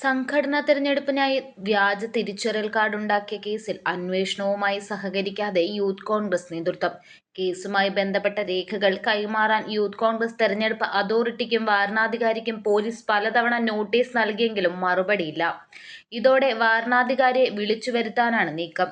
സംഘടനാ തെരഞ്ഞെടുപ്പിനായി വ്യാജ തിരിച്ചറിയൽ കാർഡ് ഉണ്ടാക്കിയ കേസിൽ അന്വേഷണവുമായി സഹകരിക്കാതെ യൂത്ത് കോൺഗ്രസ് നേതൃത്വം. കേസുമായി ബന്ധപ്പെട്ട രേഖകൾ കൈമാറാൻ യൂത്ത് കോൺഗ്രസ് തെരഞ്ഞെടുപ്പ് അതോറിറ്റിക്കും വാരണാധികാരിക്കും പോലീസ് പലതവണ നോട്ടീസ് നൽകിയെങ്കിലും മറുപടിയില്ല. ഇതോടെ വാരണാധികാരിയെ വിളിച്ചു വരുത്താനാണ് നീക്കം.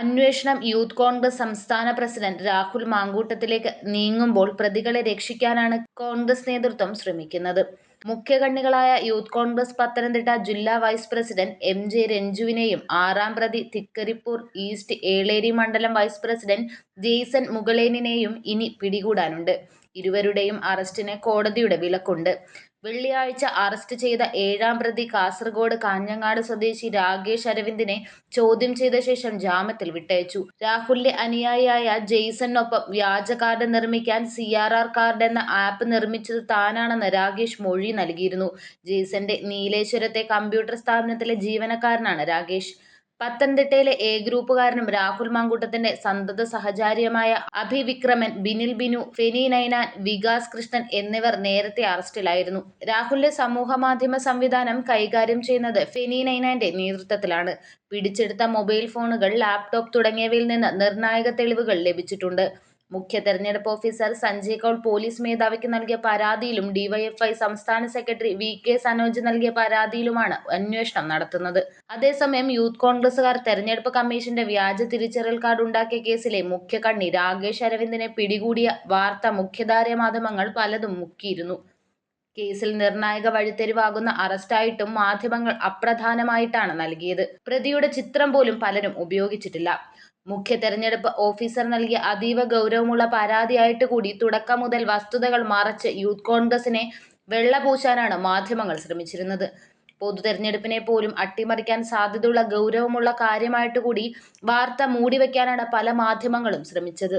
അന്വേഷണം യൂത്ത് കോൺഗ്രസ് സംസ്ഥാന പ്രസിഡന്റ് രാഹുൽ മാങ്കൂട്ടത്തിലേക്ക് നീങ്ങുമ്പോൾ പ്രതികളെ രക്ഷിക്കാനാണ് കോൺഗ്രസ് നേതൃത്വം ശ്രമിക്കുന്നത്. മുഖ്യകണ്ണികളായ യൂത്ത് കോൺഗ്രസ് പത്തനംതിട്ട ജില്ലാ വൈസ് പ്രസിഡന്റ് എം ജെ രഞ്ജുവിനെയും ആറാം പ്രതി തിക്കരിപ്പൂർ ഈസ്റ്റ് ഏളേരി മണ്ഡലം വൈസ് പ്രസിഡന്റ് ജെയ്സൺ മുകളേനിനെയും ഇനി പിടികൂടാനുണ്ട്. ഇരുവരുടെയും അറസ്റ്റിന് കോടതിയുടെ വിലക്കുണ്ട്. വെള്ളിയാഴ്ച അറസ്റ്റ് ചെയ്ത ഏഴാം പ്രതി കാസർഗോഡ് കാഞ്ഞങ്ങാട് സ്വദേശി രാകേഷ് അരവിന്ദിനെ ചോദ്യം ചെയ്ത ശേഷം ജാമ്യത്തിൽ വിട്ടയച്ചു. രാഹുലിന്റെ അനുയായിയായ ജെയ്സണിനൊപ്പം വ്യാജ കാർഡ് നിർമ്മിക്കാൻ സി ആർ ആർ കാർഡ് എന്ന ആപ്പ് നിർമ്മിച്ചത് താനാണെന്ന് രാകേഷ് മൊഴി നൽകിയിരുന്നു. ജെയ്സന്റെ നീലേശ്വരത്തെ കമ്പ്യൂട്ടർ സ്ഥാപനത്തിലെ ജീവനക്കാരനാണ് രാകേഷ്. പത്തനംതിട്ടയിലെ എ ഗ്രൂപ്പുകാരനും രാഹുൽ മാങ്കൂട്ടത്തിന്റെ സന്തത സഹചാരിയുമായ അഭിവിക്രമൻ ബിനിൽ ബിനു ഫെനി നൈനാൻ വികാസ് കൃഷ്ണൻ എന്നിവർ നേരത്തെ അറസ്റ്റിലായിരുന്നു. രാഹുലിന്റെ സമൂഹമാധ്യമ സംവിധാനം കൈകാര്യം ചെയ്യുന്നത് ഫെനി നൈനാന്റെ നേതൃത്വത്തിലാണ്. പിടിച്ചെടുത്ത മൊബൈൽ ഫോണുകൾ ലാപ്ടോപ്പ് തുടങ്ങിയവയിൽ നിന്ന് നിർണായക തെളിവുകൾ ലഭിച്ചിട്ടുണ്ട്. മുഖ്യ തെരഞ്ഞെടുപ്പ് ഓഫീസർ സഞ്ജയ് കൗൾ പോലീസ് മേധാവിക്ക് നൽകിയ പരാതിയിലും ഡിവൈഎഫ്ഐ സംസ്ഥാന സെക്രട്ടറി വി കെ സനോജ് നൽകിയ പരാതിയിലുമാണ് അന്വേഷണം നടത്തുന്നത്. അതേസമയം യൂത്ത് കോൺഗ്രസുകാർ തെരഞ്ഞെടുപ്പ് കമ്മീഷന്റെ വ്യാജ തിരിച്ചറിയൽ കാർഡ് ഉണ്ടാക്കിയ കേസിലെ മുഖ്യ കണ്ണി രാകേഷ് അരവിന്ദിനെ പിടികൂടിയ വാർത്ത മുഖ്യധാരാ മാധ്യമങ്ങൾ പലതും മുക്കിയിരുന്നു. കേസിൽ നിർണായക വഴിത്തിരിവാകുന്ന അറസ്റ്റായിട്ടും മാധ്യമങ്ങൾ അപ്രധാനമായിട്ടാണ് നൽകിയത്. പ്രതിയുടെ ചിത്രം പോലും പലരും ഉപയോഗിച്ചിട്ടില്ല. മുഖ്യ തെരഞ്ഞെടുപ്പ് ഓഫീസർ നൽകിയ അതീവ ഗൗരവമുള്ള പരാതിയായിട്ട് കൂടി തുടക്കം മുതൽ വസ്തുതകൾ മറച്ച് യൂത്ത് കോൺഗ്രസിനെ വെള്ളപൂശാനാണ് മാധ്യമങ്ങൾ ശ്രമിച്ചിരുന്നത്. പൊതു തെരഞ്ഞെടുപ്പിനെ പോലും അട്ടിമറിക്കാൻ സാധ്യതയുള്ള ഗൗരവമുള്ള കാര്യമായിട്ട് കൂടി വാർത്ത മൂടിവെക്കാനാണ് പല മാധ്യമങ്ങളും ശ്രമിച്ചത്.